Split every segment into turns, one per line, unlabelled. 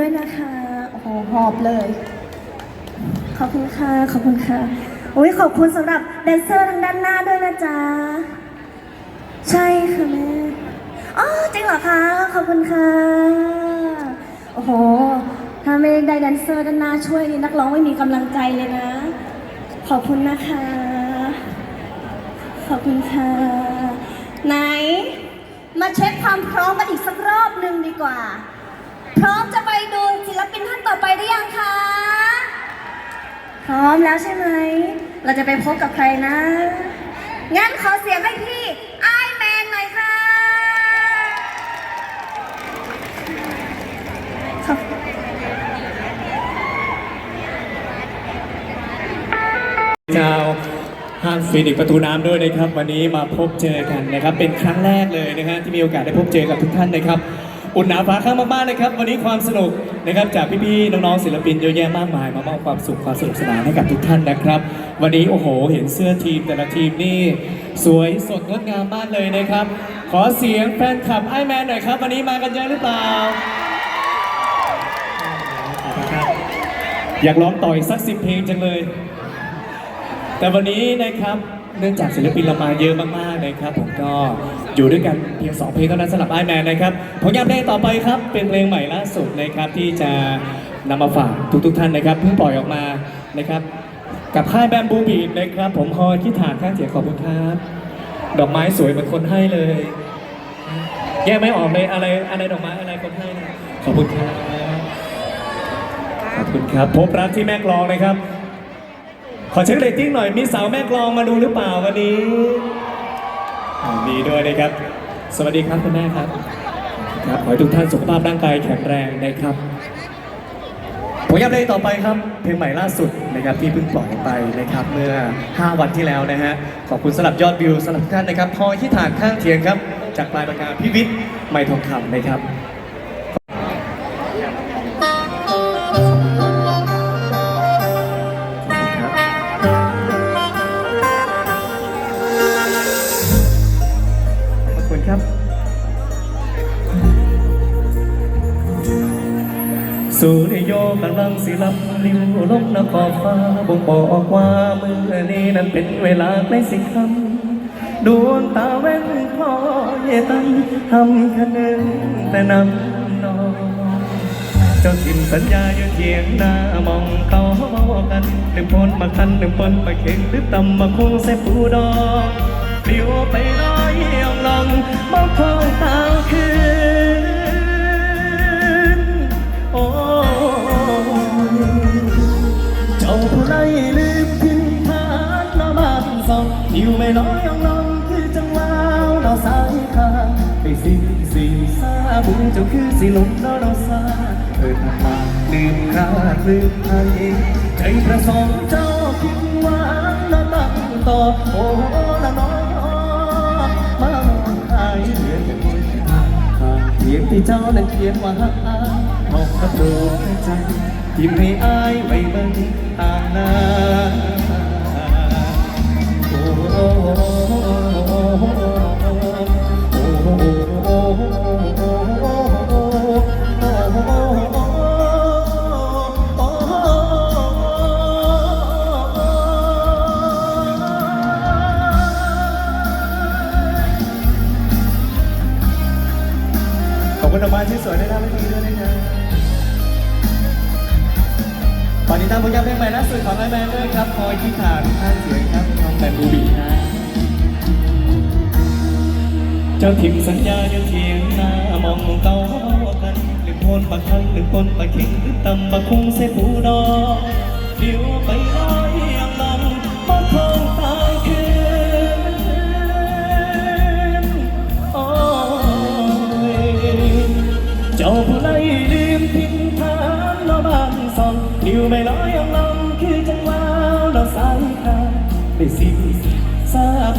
ด้วยนะคะ โอ้โหหอบเลย ขอบคุณค่ะ ขอบคุณค่ะ โอ้ยขอบคุณสำหรับแดนเซอร์ทางด้านหน้าด้วยนะจ๊ะ ใช่ค่ะแม่อ๋อจริงเหรอคะ ขอบคุณค่ะ โอ้โห ถ้าไม่ได้แดนเซอร์ด้านหน้าช่วยนี่นักร้องไม่มีกำลังใจเลยนะ ขอบคุณนะคะ ขอบคุณค่ะ ไหน มาเช็คความพร้อมกันอีกสักรอบหนึ่งดีกว่า พร้อมจะไปดูศิลปินท่านต่อไปได้ยังคะ พร้อมแล้วใช่ไหม เราจะไปพบกับใครนะ งั้นขอเสียงให้พี่ไอแมนหน่อยค่ะขอบ
ชาวห้างฟินิกส์ประตูน้ำด้วยนะครับ วันนี้มาพบเจอกันนะครับ เป็นครั้งแรกเลยนะฮะที่มีโอกาสได้พบเจอกับทุกท่านนะครับ อุ่นหนาฟ้าข้างมากๆนะครับ วันนี้ความสนุกนะครับจากพี่ๆน้องๆศิลปินเยอะแยะมากมาย มามอบความสุขความสนุกสนานให้กับทุกท่านนะครับ วันนี้โอ้โห เห็นเสื้อทีมแต่ละทีมนี่ สวยสดงดงามมากเลยนะครับ ขอเสียงแฟนคลับไอแมนหน่อยครับ วันนี้มากันเยอะหรือเปล่า อยากร้องต่ออีกสักสิบเพลงจังเลย แต่วันนี้นะครับ เนื่องจากศิลปินเรามาเยอะมากๆนะครับผมก็อยู่ด้วยกันเพียงสองเพลงเท่านั้นสำหรับไอแมนนะครับผลงานเพลงต่อไปครับเป็นเพลงใหม่ล่าสุดนะครับที่จะนำมาฝากทุกๆท่านนะครับเพิ่งปล่อยออกมานะครับกับค่ายแบมบูบีดนะครับ ผมฮอยคิดฐานข้างเสียขอบคุณครับดอกไม้สวยเหมือนคนให้เลย แยกไม่ออกเลยอะไรอะไรดอกไม้อะไรคนให้นะขอบคุณครับขอบคุณครับ พบรักที่แม่กลองนะครับ ขอเช็คเรตติ้งหน่อยมีสาวแม่กลองมาดูหรือเปล่าวันนี้อ่ามีด้วยนะครับ สวัสดีครับคุณแม่ครับครับขอให้ทุกท่านสุขภาพร่างกายแข็งแรงนะครับผลงานเพลงต่อไปครับ เพลงใหม่ล่าสุดนะครับที่เพิ่งปล่อยไปนะครับ เมื่อ 5 วันที่แล้วนะฮะขอบคุณสำหรับยอดวิวสำหรับทุกท่านนะครับพอที่ฐานข้างเคียงครับ จากปลายปากกาพิวิทย์ไม่ทองคำนะครับ สู่ในโยกำลังสิลับลิ้วลงนขอบฟ้าบ่งบอกว่าเมื่อนี้นั้นเป็นเวลาใกล้สิคำดวงตาแว่นคอเยตันทำคะนึงแต่นำนองเจ้าทิมสัญญาอยู่เทียงหน้ามองเขาเมากันหนึ่งพนมาคันหนึ่งปนมาเข่งหรือตำมาคงเสปูดองปลิวไปลอยยองลองมองคองตาคืน ไล่ลืมทิ้งทานละบ้านสองอยู่ไม่น้อยองลองคือจังหวะเราสายขาไปสิสิซาบุญเจ้าคือสิลงเราเราสาเอิดมาลืมคาดลืมไทยใจประสงค์เจ้าคิดว่าเราตั้งต่อโอ้ละน้อยมามองไอ้เหลือแต่คนทางเพียงที่เจ้านั้นเขียนว่าหอกกระโดดใจ ยิ้มให้อายไว้บังต่างหน้าโอ้ เจ้าทิมสัญญาอยู่เทียงหน้ามองเก่ากันหรือคนปากคันหรือคนปากเข็งหรือตำปากคงเสผูดอกเดี๋ยวไป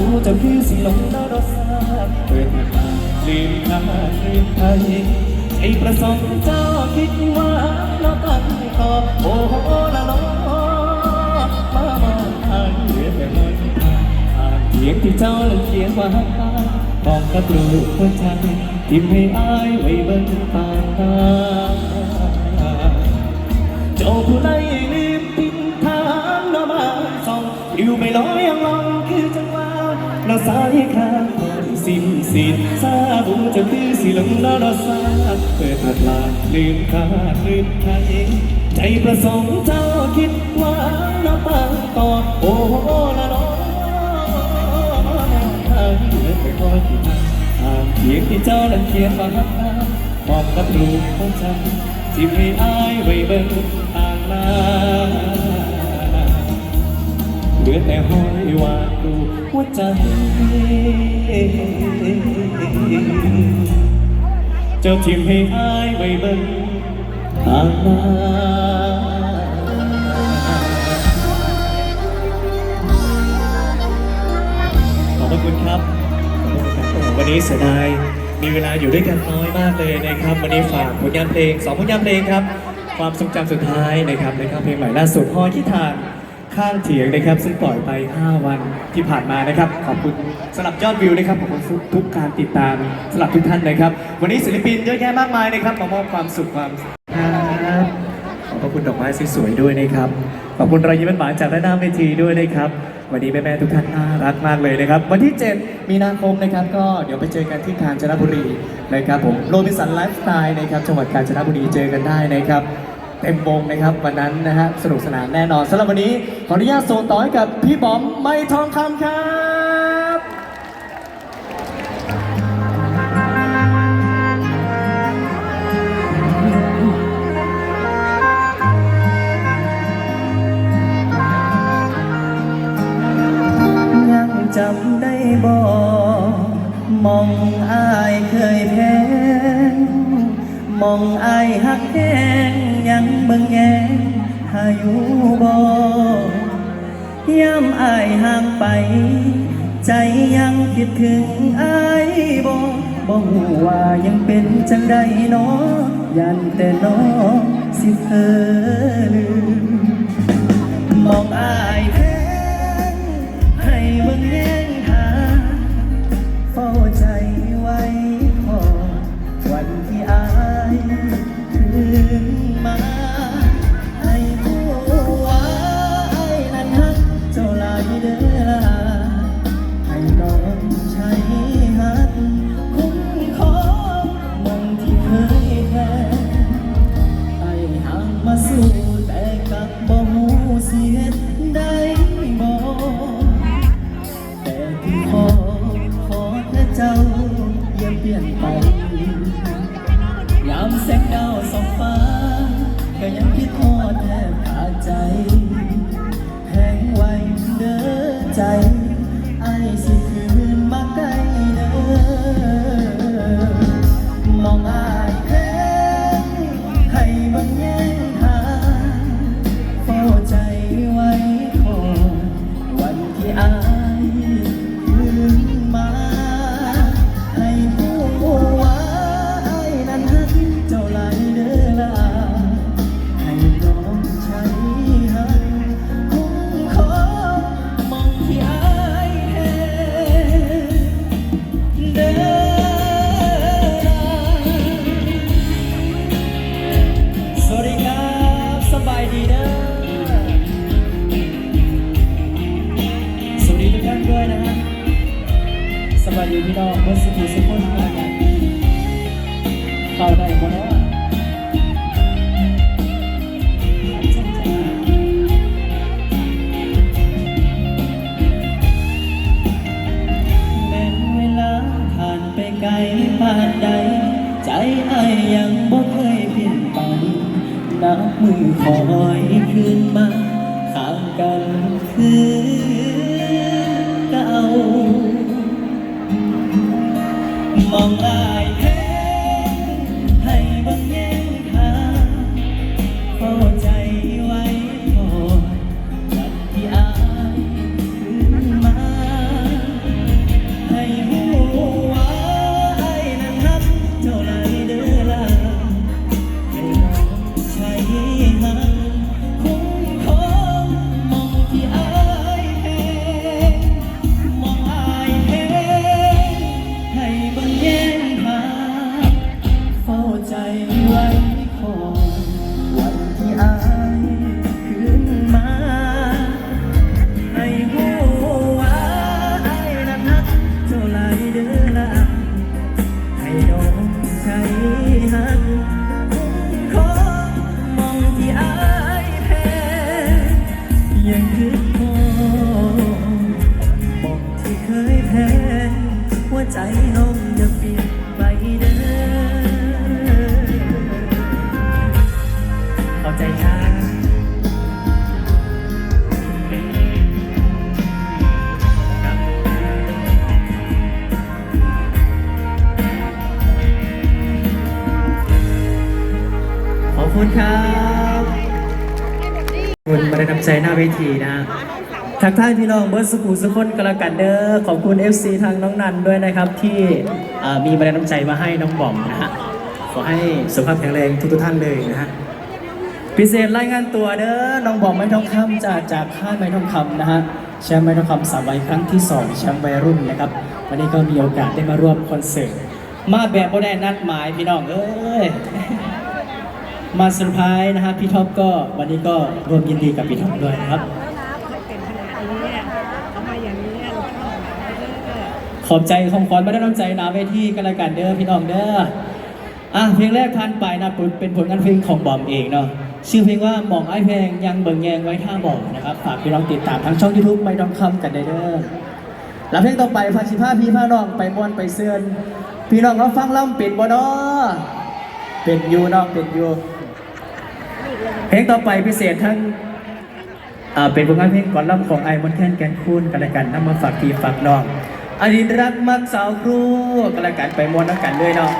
ตัจะพี่สิลงนรกเปิดมาลืมหนาลืมไทยไอประสงค์เจ้าคิดว่าเราตั้งต่อโอ้โหละล้อมามาอ่านเขียนแต่ม่อ่านเขียนที่เจ้าเขียนว่าบอกกับลูกหัวใจทิมให้อายไว้บนตาตาเจ้าผู้ใดลืมทิ้งทางเรามาส่องอยู่ไม่ร้อยยังรอ เราสายข้างพอดีสิ้นสิ้นซาบูจะคือสิลงล้วเรสาเปิดหัดลาลืมคาลืมใครใจประสงค์เจ้าคิดว่าน้ำตาต่อโอ้ละน้องทางเดินไปคอยที่ทางทางเพียงที่เจ้านั้นเขียนมาหักทางมองกับรูปของฉันที่ให้อายไว้เบิ่งต่างนา ลือแต่ห้อยวาดรูปหัวใจเจ้าทิมให้อายไว้เบิ่งทางหน้าขอบคุณครับ วันนี้เสียดายมีเวลาอยู่ด้วยกันน้อยมากเลยนะครับ วันนี้ฝากผลงานเพลงสองผลงานเพลงครับ ความทรงจำสุดท้ายนะครับในครับเพลงใหม่ล่าสุดฮอที่ทาน ข้างเถียงนะครับ ซึ่งปล่อยไป 5 วันที่ผ่านมานะครับ ขอบคุณสำหรับยอดวิวนะครับขอบคุณทุกการติดตามสำหรับทุกท่านนะครับ วันนี้ศิลปินเยอะแยะมากมายนะครับมามอบความสุขความครับขอบพระคุณดอกไม้สวยๆด้วยนะครับขอบคุณรอยยิ้มหวานๆจากด้านหน้าเวทีด้วยนะครับ วันนี้แม่ๆทุกท่านน่ารักมากเลยนะครับ วันที่ 7 มีนาคมนะครับ ก็เดี๋ยวไปเจอกันที่กาญจนบุรีนะครับผมโรบินสันไลฟ์สไตล์นะครับจังหวัดกาญจนบุรีเจอกันได้นะครับ เต็มวงนะครับวันนั้นนะฮะสนุกสนานแน่นอนสำหรับวันนี้ขออนุญาตส่งต่อให้กับพี่บอมไม่ทองคำครับ
ยังจำได้บ่มองอายเคยแพง มองอายหักแห้งยังเบิ่งแยงหาอยู่บ่ย่ำอายห่างไป ใจยังคิดถึงอายบ่บ่ฮู้ว่ายังเป็นจังใดเนาะยันแต่น้องสิเธอลืมมองอายแท้ ใจ ใจหน้าเวทีนะทักทายพี่น้องเบิร์ดสุขุสุขคนกันละกันเด้อขอบคุณ FC ทางน้องนันด้วยนะครับ ที่มีมาได้น้ำใจมาให้น้องบอมนะฮะขอให้สุขภาพแข็งแรงทุกๆท่านเลยนะฮะพิเศษรายงานตัวเด้อน้องบอมไม้ทองคำจากจากค่ายไม้ทองคำนะฮะแชมป์ไม้ทองคำสามใบครั้งที่สองแชมป์วัยรุ่นนะครับวันนี้ก็มีโอกาสได้มาร่วมคอนเสิร์ตมาแบบบ่ได้นัดหมายพี่น้องเอ้ย มาเซอร์ไพรส์นะครับพี่ท็อปก็วันนี้ก็ร่วมยินดีกับพี่ท็อปด้วยนะครับ
เป็นขนาดนี้เขามาอย่างนี้เราชอบ
ขอบใจของขวัญไม่ได้น้ำใจนาเวทีกันละกันเด้อพี่น้องเด้ออะเพลงแรกผ่านไปนะเป็นผลงานเพลงของบอมเองเนาะชื่อเพลงว่าหมองไอ้เพลงยังเบิ่งแยงไว้ท่าบอกนะครับฝากพี่น้องติดตามทั้งช่องยูทูบไม่ต้องคำกันได้เด้อแล้วเพลงต่อไปพาชิพาพี่พาน้องไปม่วนไปเสือนพี่น้องเราฟังล่ำเป็นบ่เนาะเป็นอยู่เนาะเป็นอยู่ เพลงต่อไปพิเศษทั้งเป็นผลงานเพลงก่อนล่ำของไอ้มอนแคนแกนคูนกันละกันนำมาฝากพี่ฝากน้องอดีตรักมักสาวครูกันละกันไปมวนนักกันด้วยเนาะ